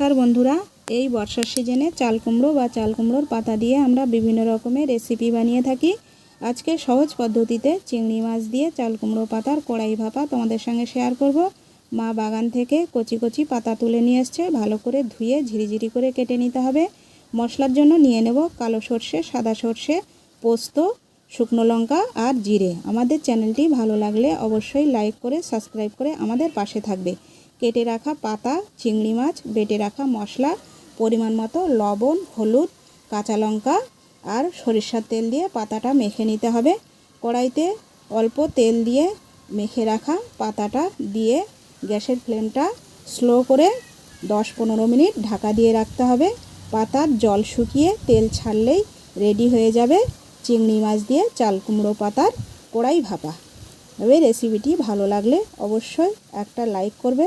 নমস্কার বন্ধুরা, এই বর্ষার সিজনে চাল কুমড়ো বা চাল কুমড়োর পাতা দিয়ে আমরা বিভিন্ন রকমের রেসিপি বানিয়ে থাকি। আজকে সহজ পদ্ধতিতে চিংড়ি মাছ দিয়ে চাল কুমড়ো পাতার কড়াই ভাপা তোমাদের সঙ্গে শেয়ার করব। মা বাগান থেকে কচি কচি পাতা তুলে নিয়ে এসছে, ভালো করে ধুয়ে ঝিরিঝিরি করে কেটে নিতে হবে। মশলার জন্য নিয়ে নেব কালো সর্ষে, সাদা সর্ষে, পোস্ত, শুকনো লঙ্কা আর জিরে। আমাদের চ্যানেলটি ভালো লাগলে অবশ্যই লাইক করে সাবস্ক্রাইব করে আমাদের পাশে থাকবে। কেটে রাখা পাতা, চিংড়ি মাছ, বেটে রাখা মশলা, পরিমাণ মতো লবণ, হলুদ, কাঁচা লঙ্কা আর সরিষার তেল দিয়ে পাতাটা মেখে নিতে হবে। কড়াইতে অল্প তেল দিয়ে মেখে রাখা পাতাটা দিয়ে গ্যাসের ফ্লেমটা স্লো করে দশ পনেরো মিনিট ঢাকা দিয়ে রাখতে হবে। পাতার জল শুকিয়ে তেল ছাড়লেই রেডি হয়ে যাবে চিংড়ি মাছ দিয়ে চাল কুমড়ো পাতার কড়াই ভাপা। তবে রেসিপিটি ভালো লাগলে অবশ্যই একটা লাইক করবে।